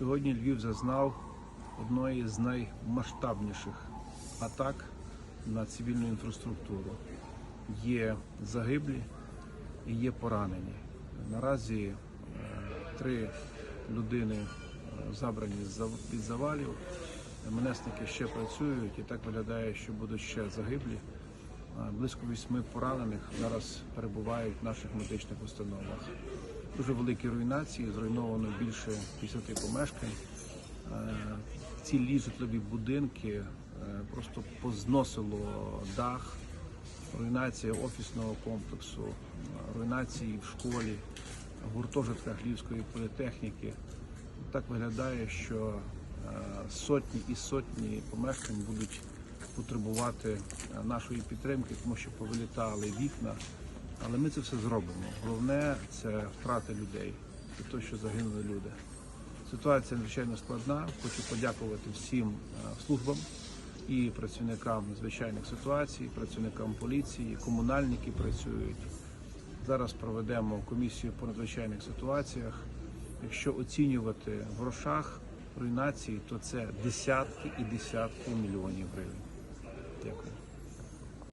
Сьогодні Львів зазнав одної з наймасштабніших атак на цивільну інфраструктуру. Є загиблі і є поранені. Наразі е, три людини е, забрані від завалів. Менесники ще працюють і так виглядає, що будуть ще загиблі. Е, Близько вісьми поранених зараз перебувають в наших медичних установах. Дуже великі руйнації, зруйновано більше 50 помешкань. Е, Цілі житлові будинки е, просто позносило дах, руйнація офісного комплексу, руйнації в школі, гуртожитках Львівської політехніки. Так виглядає, що е, сотні і сотні помешкань будуть потребувати нашої підтримки, тому що повилітали вікна. Але ми це все зробимо. Головне це втрати людей і те, що загинули люди. Ситуація надзвичайно складна. Хочу подякувати всім е, службам і працівникам звичайних ситуацій, працівникам поліції, комунальники працюють. Зараз проведемо комісію по надзвичайних ситуаціях. Якщо оцінювати в грошах руйнації, то це десятки і десятки мільйонів гривень.